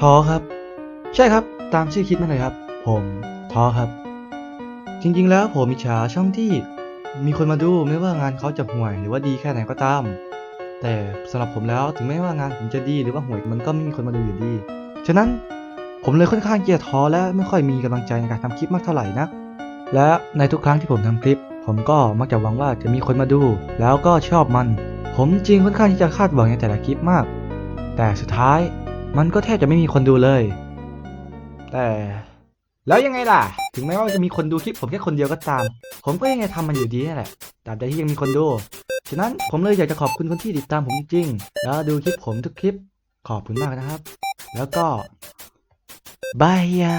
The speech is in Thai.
ท้อครับ ใช่ครับ ตามชื่อคิดมาเลยครับ ผมท้อครับ จริงๆ แล้วผมอิจฉาช่องที่มีคนมาดูไม่ว่างานเขาจะห่วยหรือว่าดีแค่ไหนก็ตาม แต่สำหรับผมแล้วถึงแม้ว่างานผมจะดีหรือว่าห่วยมันก็ไม่มีคนมาดูอยู่ดี ฉะนั้นผมเลยค่อนข้างเกียจท้อและไม่ค่อยมีกำลังใจในการทำคลิปมากเท่าไหร่นักและในทุกครั้งที่ผมทำคลิป ผมก็มักจะหวังว่าจะมีคนมาดู แล้วก็ชอบมัน ผมจริงค่อนข้างที่จะคาดหวังในแต่ละคลิปมาก แต่สุดท้ายมันก็แทบจะไม่มีคนดูเลย แต่แล้วยังไงล่ะ ถึงแม้ว่าจะมีคนดูคลิปผมแค่คนเดียวก็ตาม ผมก็ยังไงทำมันอยู่ดีนั่นแหละตราบใดที่ยังมีคนดู ฉะนั้นผมเลยอยากจะขอบคุณคนที่ติดตามผมจริงๆ แล้วดูคลิปผมทุกคลิป ขอบคุณมากนะครับ แล้วก็บายยา